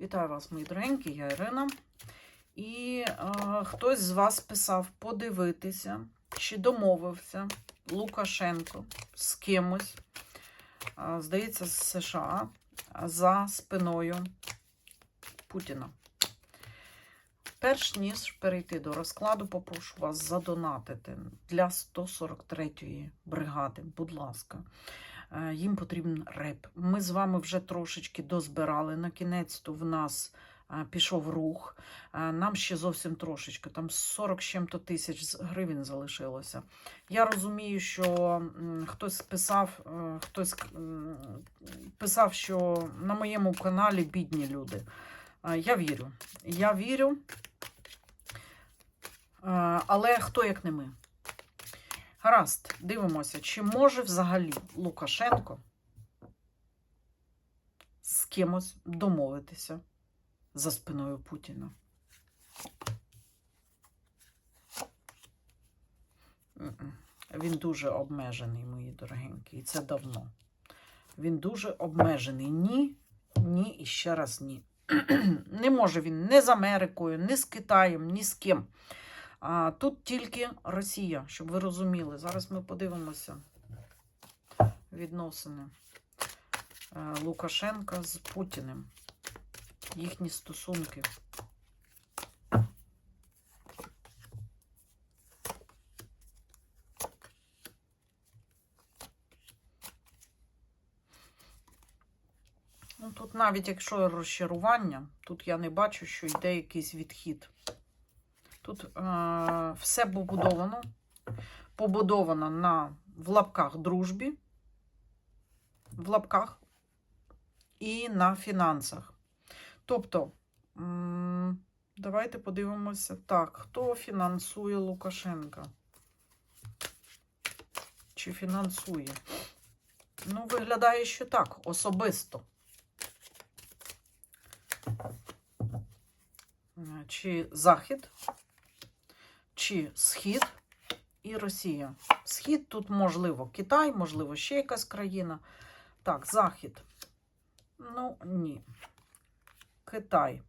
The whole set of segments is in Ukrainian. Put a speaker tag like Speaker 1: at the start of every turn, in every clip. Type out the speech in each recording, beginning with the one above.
Speaker 1: Вітаю вас, мої дорогенькі, я Ірина. І е, хтось з вас писав подивитися, чи домовився Лукашенко з кимось, е, здається, з США за спиною Путіна. Перш ніж перейти до розкладу, попрошу вас задонатити для 143-ї бригади. Будь ласка. Е, Їм потрібен реп. Ми з вами вже трошечки дозбирали. На кінець то в нас е, пішов рух. Е, Нам ще зовсім трошечки, там 40 чим-то тисяч гривень залишилося. Я розумію, що хтось писав, хтось писав, що на моєму каналі бідні люди. Я вірю. Я вірю. Але хто як не ми? Гаразд, дивимося, чи може взагалі Лукашенко з кимось домовитися за спиною Путіна. Він дуже обмежений, мої дорогенькі, і це давно. Він дуже обмежений. Ні, ні і ще раз ні. Не може він ні з Америкою, ні з Китаєм, ні з ким. А тут тільки Росія, щоб ви розуміли. Зараз ми подивимося відносини е, Лукашенка з Путіним. Їхні стосунки. Ну, тут навіть якщо розчарування, тут я не бачу, що йде якийсь відхід. Тут е, все побудовано, побудовано на в лапках дружбі, в лапках і на фінансах. Тобто, давайте подивимося так, хто фінансує Лукашенка? Чи фінансує? Ну, виглядає, що так, особисто. Чи Захід, чи Схід і Росія. Схід тут можливо Китай, можливо, ще якась країна. Так, Захід. Ну, ні. Китай.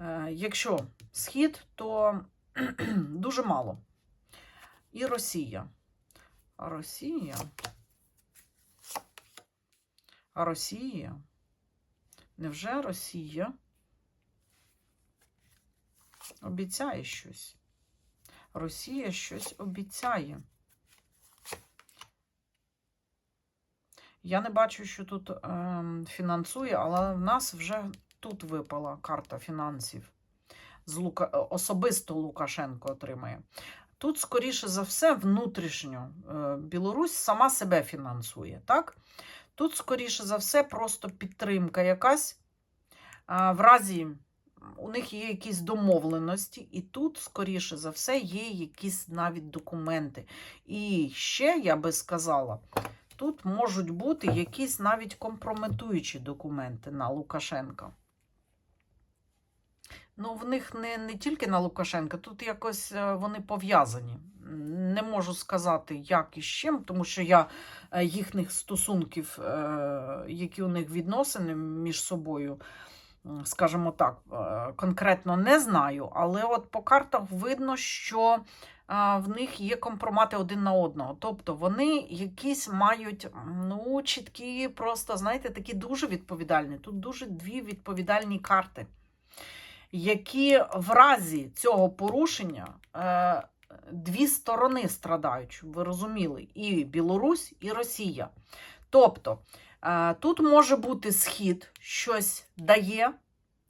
Speaker 1: Е, Якщо Схід, то дуже мало. І Росія. Росія. Росія. Невже Росія обіцяє щось? Росія щось обіцяє. Я не бачу, що тут ем, фінансує, але в нас вже тут випала карта фінансів. З Лука... е, Особисто Лукашенко отримає. Тут, скоріше за все, внутрішньо е, Білорусь сама себе фінансує. так? Тут, скоріше за все, просто підтримка якась. В разі у них є якісь домовленості, і тут, скоріше за все, є якісь навіть документи. І ще, я би сказала, тут можуть бути якісь навіть компрометуючі документи на Лукашенка. Ну, в них не, не тільки на Лукашенка, тут якось е, вони пов'язані. Не можу сказати, як і з чим, тому що я е, їхніх стосунків, е, які у них відносини між собою, скажімо так, е, конкретно не знаю. Але от по картах видно, що е, в них є компромати один на одного. Тобто вони якісь мають ну, чіткі, просто, знаєте, такі дуже відповідальні. Тут дуже дві відповідальні карти які в разі цього порушення е, дві сторони страдають, ви розуміли, і Білорусь, і Росія. Тобто е, тут може бути схід, щось дає,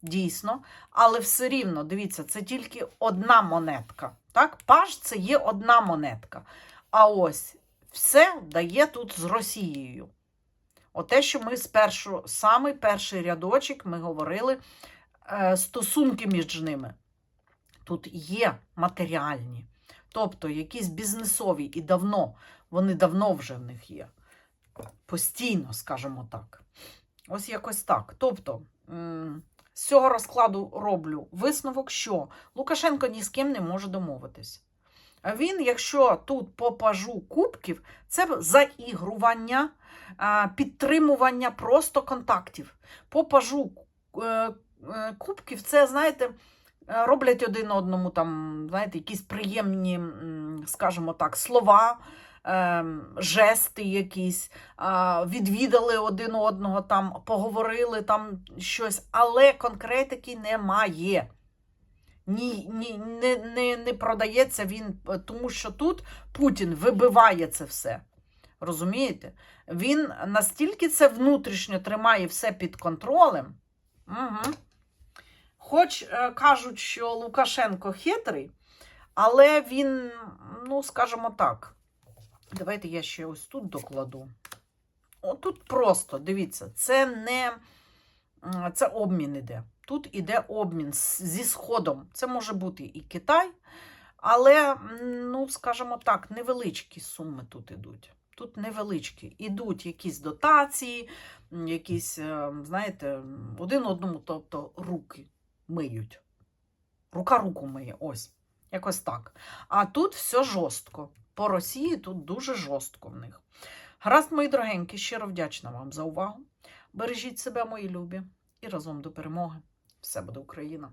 Speaker 1: дійсно, але все рівно, дивіться, це тільки одна монетка. Так? Паж це є одна монетка. А ось все дає тут з Росією. Оте, що ми спершу, самий перший рядочок, ми говорили е, стосунки між ними. Тут є матеріальні, тобто якісь бізнесові, і давно, вони давно вже в них є. Постійно, скажімо так. Ось якось так. Тобто, з цього розкладу роблю висновок, що Лукашенко ні з ким не може домовитись. А він, якщо тут по пажу кубків, це заігрування, підтримування просто контактів. По пажу е, е, кубків це, знаєте, роблять один одному там, знаєте, якісь приємні, скажімо так, слова, жести якісь, відвідали один одного, там, поговорили там щось, але конкретики немає. Ні, ні, не, не, не продається він, е, тому що тут Путін вибиває це все. Розумієте? Він настільки це внутрішньо тримає все під контролем. Угу. Хоч е, кажуть, що Лукашенко хитрий, але він, ну, скажімо так, давайте я ще ось тут докладу. Отут просто, дивіться, це не це обмін іде. Тут іде обмін зі Сходом. Це може бути і Китай, але, ну, скажімо так, невеличкі суми тут ідуть. Тут невеличкі. Ідуть якісь дотації, якісь, е, знаєте, один одному, тобто руки миють. Рука руку миє, ось. Якось так. А тут все жорстко. По Росії тут дуже жорстко в них. Гаразд, мої дорогенькі, щиро вдячна вам за увагу. Бережіть себе, мої любі, і разом до перемоги. Все буде Україна!